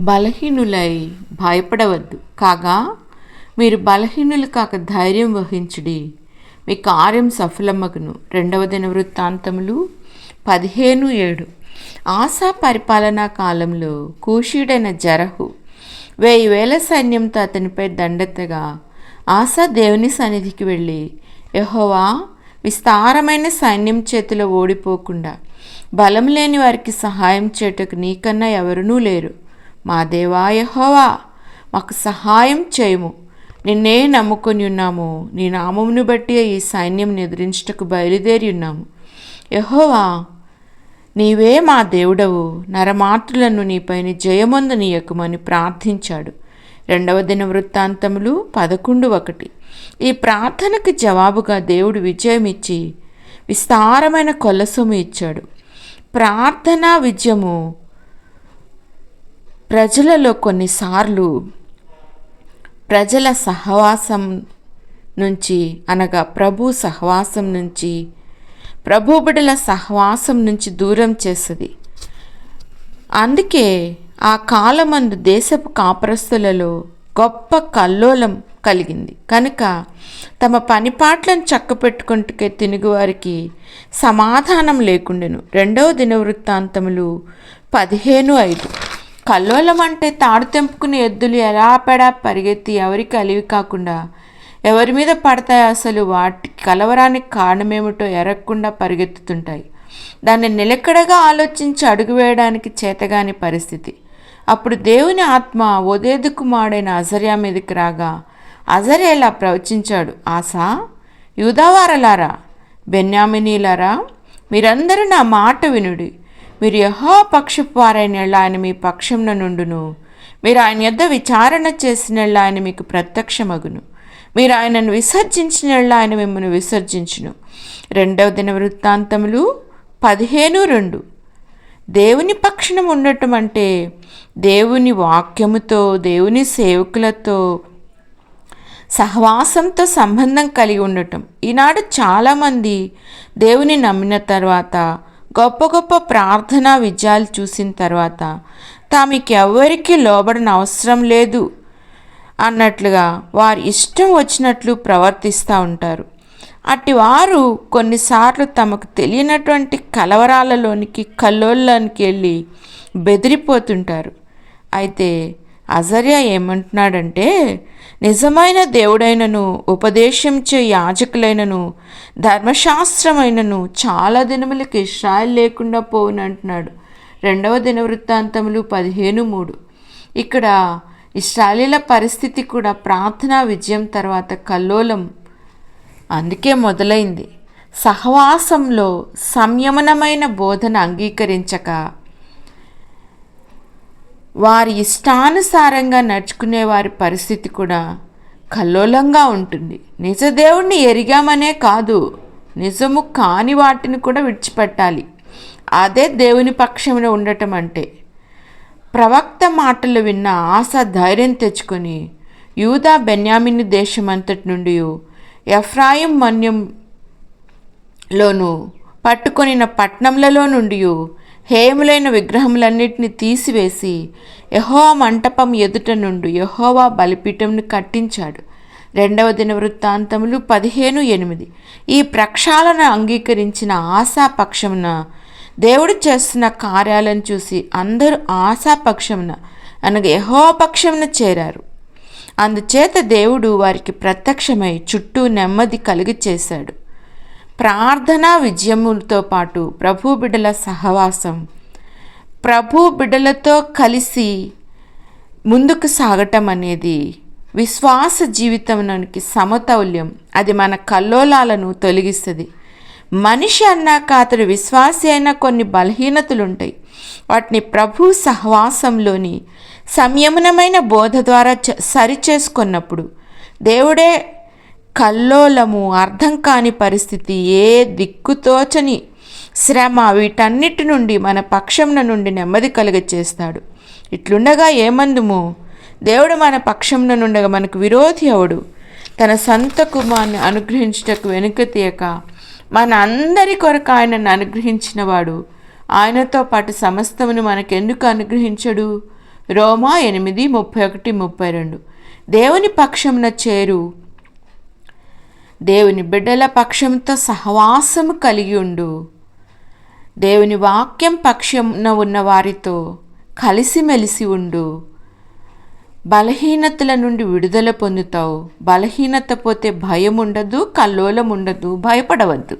బలహీనులై భయపడవద్దు. కాగా మీరు బలహీనులు కాక ధైర్యం వహించుడి. మీ కార్యం సఫలమగును. రెండవ దిన వృత్తాంతములు పదిహేను ఏడు. ఆశా పరిపాలనా కాలంలో కూషీడైన జరహు వెయ్యి వేల సైన్యంతో అతనిపై దండెత్తగా ఆశా దేవుని సన్నిధికి వెళ్ళి యెహోవా విస్తారమైన సైన్యం చేతిలో ఓడిపోకుండా బలం లేని వారికి సహాయం చేయుటకు నీకన్నా ఎవరునూ లేరు. మా దేవాయహోవా మాకు సహాయం చేయము. నిన్నే నమ్ముకొని ఉన్నాము. నీ నామమును బట్టి ఈ సైన్యం ఎదిరించుటకు బయలుదేరి ఉన్నాము. యహోవా నీవే మా దేవుడవు. నరమాతృలను నీపైన జయమొందనీయకుమని ప్రార్థించాడు. రెండవ దిన వృత్తాంతములు పదకొండు ఒకటి. ఈ ప్రార్థనకు జవాబుగా దేవుడు విజయం ఇచ్చి విస్తారమైన కొల్లసొమ్ము ఇచ్చాడు. ప్రార్థనా విజయము ప్రజలలో కొన్నిసార్లు ప్రజల సహవాసం నుంచి అనగా ప్రభు సహవాసం నుంచి ప్రభు బిడల సహవాసం నుంచి దూరం చేస్తుంది అందుకే ఆ కాలమందు దేశపు కాపరస్తులలో గొప్ప కల్లోలం కలిగింది. కనుక తమ పనిపాట్లను చక్క పెట్టుకుంటుకే తినుగువారికి సమాధానం లేకుండెను. రెండవ దినవృత్తాంతములు పదిహేను ఐదు. కల్లోలం అంటే తాడు తెంపుకునే ఎద్దులు ఎలా పెడా పరిగెత్తి ఎవరికి అలివి కాకుండా? ఎవరి మీద పడతాయి అసలు? వాటి కలవరానికి కారణమేమిటో ఎరగకుండా పరిగెత్తుతుంటాయి. దాన్ని నిలకడగా ఆలోచించి అడుగు వేయడానికి చేతగాని పరిస్థితి. అప్పుడు దేవుని ఆత్మ ఒదేదు కుమారుడైన అజర్యా మీదకి రాగా అజరేలా ప్రవచించాడు? ఆసా యూదావారలారా బెన్యామినీలారా? మీరందరూ నా మాట వినుడి. మీరు యహో పక్షపు ఆయన మీ పక్షంన నుండును. మీరు ఆయన యొద్ద విచారణ చేసినళ్ళ ఆయన మీకు ప్రత్యక్షమగును. మీరు ఆయనను విసర్జించినళ్ళ ఆయన మిమ్మల్ని విసర్జించును. రెండవ దిన వృత్తాంతములు పదిహేను రెండు. దేవుని పక్షణం ఉండటం అంటే దేవుని వాక్యముతో దేవుని సేవకులతో సహవాసంతో సంబంధం కలిగి ఉండటం. ఈనాడు చాలామంది దేవుని నమ్మిన తర్వాత గొప్ప గొప్ప ప్రార్థనా విజయాలు చూసిన తర్వాత తామికి ఎవరికి లోబడిన అవసరం లేదు అన్నట్లుగా వారి ఇష్టం వచ్చినట్లు ప్రవర్తిస్తూ ఉంటారు. అట్టి వారు కొన్నిసార్లు తమకు తెలియనటువంటి కలవరాలలోనికి కల్లోల్లోనికి వెళ్ళి బెదిరిపోతుంటారు. అయితే అజర్య ఏమంటున్నాడంటే నిజమైన దేవుడైనను ఉపదేశించే యాజకులైనను ధర్మశాస్త్రమైనను చాలా దినములకు ఇష్రాయల్ లేకుండా పోవునంటున్నాడు రెండవ దిన వృత్తాంతములు పదిహేను మూడు. ఇక్కడ ఇస్రాయలీల పరిస్థితి కూడా ప్రార్థనా విజయం తర్వాత కల్లోలం. అందుకే మొదలైంది. సహవాసంలో సంయమనమైన బోధన అంగీకరించక వారి ఇష్టానుసారంగా నడుచుకునే వారి పరిస్థితి కూడా కల్లోలంగా ఉంటుంది. నిజదేవుణ్ణి ఎరిగామనే కాదు నిజము కాని వాటిని కూడా విడిచిపెట్టాలి. అదే దేవుని పక్షంలో ఉండటం అంటే. ప్రవక్త మాటలు విన్న ఆశ ధైర్యం తెచ్చుకొని యూదా బెన్యామిని దేశమంతటి నుండి ఎఫ్రాయిం మన్యంలోను పట్టుకొనిన పట్నంలలో నుండి హేములైన విగ్రహములన్నిటిని తీసివేసి యహో మంటపం ఎదుట నుండి యహోవా బలిపీఠంను కట్టించాడు. రెండవ దిన వృత్తాంతములు పదిహేను ఎనిమిది. ఈ ప్రక్షాళన అంగీకరించిన ఆశాపక్షమున దేవుడు చేస్తున్న కార్యాలను చూసి అందరూ ఆశాపక్షమున అనగా యహోపక్షమున చేరారు. అందుచేత దేవుడు వారికి ప్రత్యక్షమై చుట్టూ నెమ్మది కలిగి చేశాడు ప్రార్థనా విజయములతో పాటు ప్రభు బిడ్డల సహవాసం. ప్రభు బిడ్డలతో కలిసి ముందుకు సాగటం అనేది విశ్వాస జీవితంలోనికి సమతౌల్యం. అది మన కల్లోలాలను తొలగిస్తుంది. మనిషి అన్నాక అతడు విశ్వాసి అయిన కొన్ని బలహీనతలు ఉంటాయి వాటిని ప్రభు సహవాసంలోని సంయమనమైన బోధ ద్వారా చ- సరిచేసుకున్నప్పుడు దేవుడే కల్లోలము అర్థం కాని పరిస్థితి ఏ దిక్కుతోచని శ్రమ వీటన్నిటి నుండి మన పక్షంన నుండి నెమ్మది కలుగ చేస్తాడు. ఇట్లుండగా ఏమందుము? దేవుడు మన పక్షంన నుండగా మనకు విరోధి అవడు. తన సొంత కుమార్ని అనుగ్రహించుటకు వెనుక తీయక మన అందరి కొరకు ఆయనను అనుగ్రహించినవాడు ఆయనతో పాటు సమస్తమును మనకెందుకు అనుగ్రహించడు? రోమా ఎనిమిది ముప్పై ఒకటి ముప్పై రెండు. దేవుని పక్షమున చేరు. దేవుని బిడ్డల పక్షంతో సహవాసము కలిగి ఉండు దేవుని వాక్యం పక్షంన ఉన్న వారితో కలిసిమెలిసి ఉండు. బలహీనతల నుండి విడుదల పొందుతావు. బలహీనత పోతే భయం ఉండదు కల్లోలం ఉండదు భయపడవద్దు.